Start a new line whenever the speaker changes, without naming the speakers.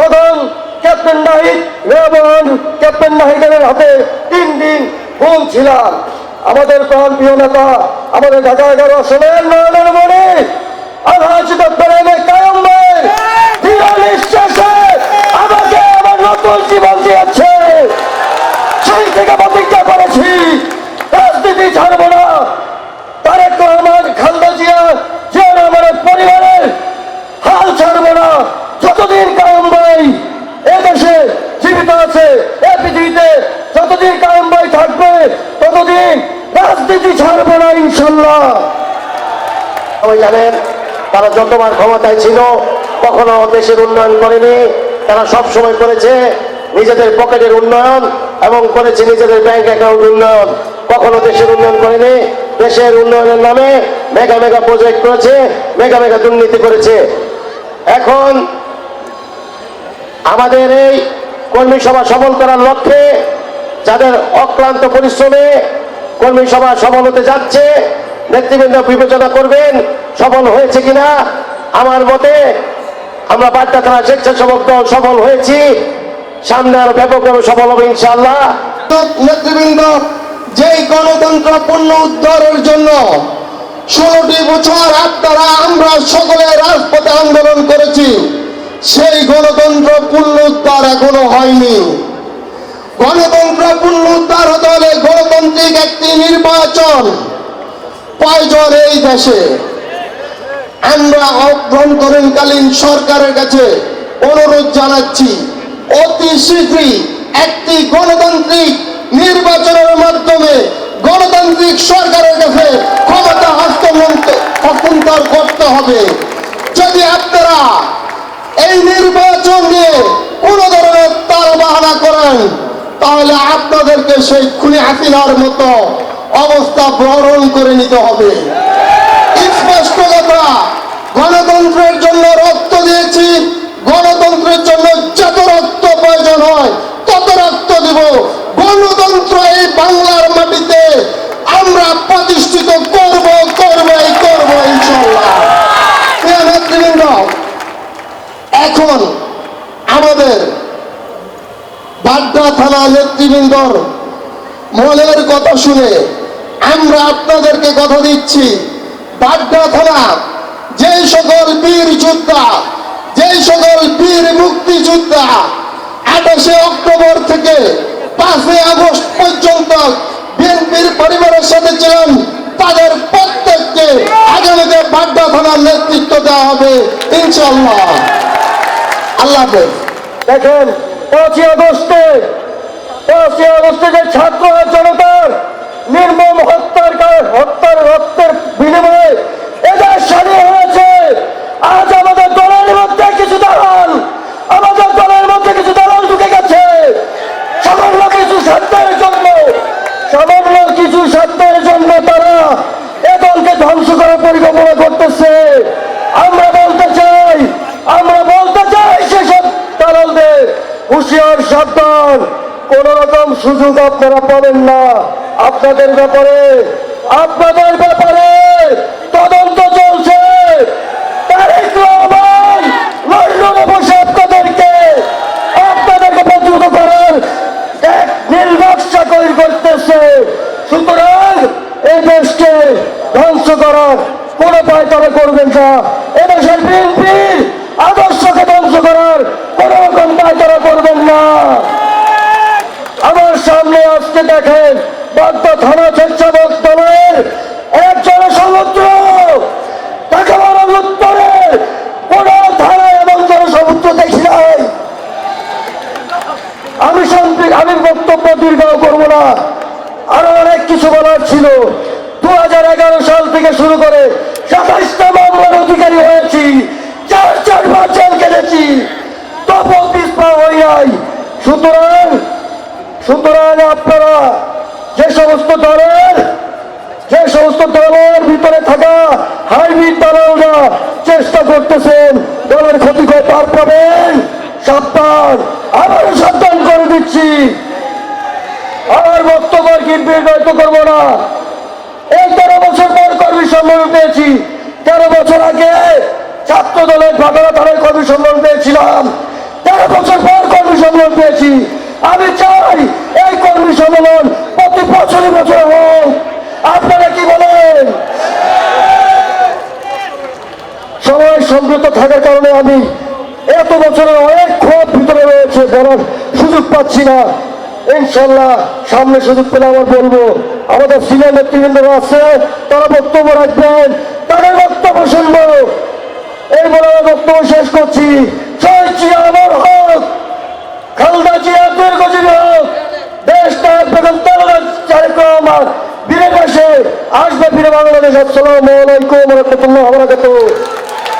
তখন ক্যাপ্টেন নাহিদ এবং ক্যাপ্টেন নাহিদের হাতে তিন দিন ভুল ছিলাম। আমাদের প্রাণ প্রিয় নেতা, আমাদের ঢাকা এগারো আসনের নয়নের মনে আমাকে আমার নতুন জীবন দিয়েছে। সেই থেকে প্রতিজ্ঞা করেছি রাজনীতি ছাড়বো না তারেক রহমান খালদা জিয়া যে আমার পরিবারের হাল ছাড়বো না যতদিন কায়ম ভাই এদেশে জীবিত আছে পৃথিবীতে যতদিন কায়ম ভাই থাকবে, ততদিন রাজনীতি ছাড়বো না ইনশাল্লাহ
জানেন, তারা যতবার ক্ষমতায় ছিল, কখনো দেশের উন্নয়ন করেনি। তারা সব সময় করেছে নিজেদের পকেটের উন্নয়ন এবং করেছে নিজেদের ব্যাংক অ্যাকাউন্ট উন্নয়ন। কখনো দেশের উন্নয়ন করেনি, দেশের উন্নয়নের নামে মেগা মেগা প্রজেক্ট করেছে, মেগা মেগা দুর্নীতি করেছে। এখন আমাদের এই কর্মী সভা সফল করার লক্ষ্যে যাদের অক্লান্ত পরিশ্রমে কর্মী সভা সফল হতে যাচ্ছে, নেতৃবৃন্দ বিবেচনা করবেন সফল হয়েছে কিনা। আমার মতে আমরা বার্তা থানা স্বেচ্ছাসেবক দল সফল হয়েছি। সামনে আরও ব্যাপকভাবে সফল হবে ইনশাআল্লাহ।
নেতৃবৃন্দ, যেই গণতন্ত্র পূর্ণ উদ্ধারের জন্য ষোলোটি বছর আপনারা আমরা সকলে রাজপথে আন্দোলন করেছি। সেই গণতন্ত্র পূর্ণ উদ্ধার এখনও হয়নি। গণতন্ত্র পূর্ণ উদ্ধার হতে হলে গণতান্ত্রিক একটি নির্বাচন প্রয়োজন এই দেশে। আমরা অভ্যন্তরীণকালীন সরকারের কাছে অনুরোধ জানাচ্ছি, অতি শীঘ্রই একটি গণতান্ত্রিক নির্বাচনের মাধ্যমে গণতান্ত্রিক সরকারের কাছে ক্ষমতা হস্তান্তর করতে হবে। যদি আপনারা এই নির্বাচন নিয়ে কোনো ধরনের তাল বাহানা করেন। তাহলে আপনাদেরকে সেই খুনি হাসিনার মতো অবস্থা গ্রহণ করে নিতে হবে। স্পষ্ট কথা গণতন্ত্রের জন্য রক্ত দিয়েছি গণতন্ত্রের জন্য যত রক্ত প্রয়োজন হয় তত রক্ত দিব গণতন্ত্র এই বাংলার মাটিতে আমরা প্রতিষ্ঠিত করব করবই করব ইনশাল্লাহ প্রিয় নেতৃবৃন্দ এখন আমাদের বাড্ডা থানা নেতৃবৃন্দর মনের কথা শুনে আমরা আপনাদেরকে কথা দিচ্ছি বাড্ডা থানা যে সকল বীর যোদ্ধা যে সকল বীর মুক্তিযোদ্ধা, আঠাশে অক্টোবর থেকে পাঁচই আগস্ট পর্যন্ত বিএনপির পরিবারের সাথে ছিলেন, তাদের প্রত্যেককে আগামীতে বাড্ডা থানার নেতৃত্ব দেওয়া হবে ইনশাল্লাহ আল্লাহ
দেখেন পাঁচই আগস্টে পাঁচই আগস্টে যে ছাত্র জনতার নির্মম হত্যার হত্যার রক্তের বিনিময়ে এদের স্বাধীন হয়েছে আজ আমাদের দলের মধ্যে কিছু দালাল আমাদের দলের মধ্যে কিছু দালাল ঢুকে গেছে সামান্য কিছু স্বার্থের জন্য সামান্য কিছু স্বার্থের জন্য তারা এ দলকে ধ্বংস করার পরিকল্পনা করতেছে আমরা বলতে চাই আমরা বলতে চাই সেসব দালালদের হুঁশিয়ার সাবধান কোন রকম সুযোগ আপনারা পাবেন না। আপনাদের ব্যাপারে আপনাদের ব্যাপারে তদন্ত চলছে। আপনাদেরকে করতেছে। এই ধ্বংস করার কোন পায় তারা করবেন এদেশের আদর্শকে ধ্বংস রকম পায় করবেন না। আজকে দেখেন বাগদা থানা স্বেচ্ছাবক দলের একজন সমুদ্র। তাকে বলা উত্তরে কোন ধারা এবং জনসমুদ্র দেখি নাই। আমি শান্তি, আমি বক্তব্য দীর্ঘ করব না। আরও অনেক কিছু বলার ছিল। দু হাজার এগারো সাল থেকে শুরু করে সাতাইশটা মামলার অধিকারী হয়েছি। চার চারবার জেল কেটেছি তবুও পিছপা হই নাই। সুতরাং সুতরাং আপনারা যে সমস্ত দলের, যে সমস্ত দলের ভিতরে থাকা হাইব্রিড দালালরা চেষ্টা করতেছেন, দলের ক্ষতি পার পাবেন, সাবধান। আবারও সাবধান করে দিচ্ছি। আমার বক্তব্য আর কি দীর্ঘায়িত করব না। এই তেরো বছর পর কর্মী সম্মেলন পেয়েছি। তেরো বছর আগে ছাত্র দলের ভাটারা থানায় কর্মী সম্মেলন পেয়েছিলাম। তেরো বছর পর কর্মী সম্মেলন পেয়েছি। আমি চাই এই কর্মী সম্মেলন প্রতি বছরই বছর হোক আপনারা কি বলেন? সময় সম্পৃক্ত থাকার কারণে আমি এত বছরের অনেক ক্ষোভ ভিতরে রয়েছে, বলার সুযোগ পাচ্ছি না। ইনশাল্লাহ সামনে সুযোগ পেলে আমার বলব, আমাদের সিনিয়র নেতৃবৃন্দরা আছে, তারা বক্তব্য রাখবেন, তাদের বক্তব্য শুনব। এই বলে বক্তব্য শেষ করছি। জয়, আমার হোক। খালদা জিয়া দীর্ঘজীবী বেগম পাশে আসবে ফিরে বাংলাদেশ আসসালামু আলাইকুম রহমতুল্লাহ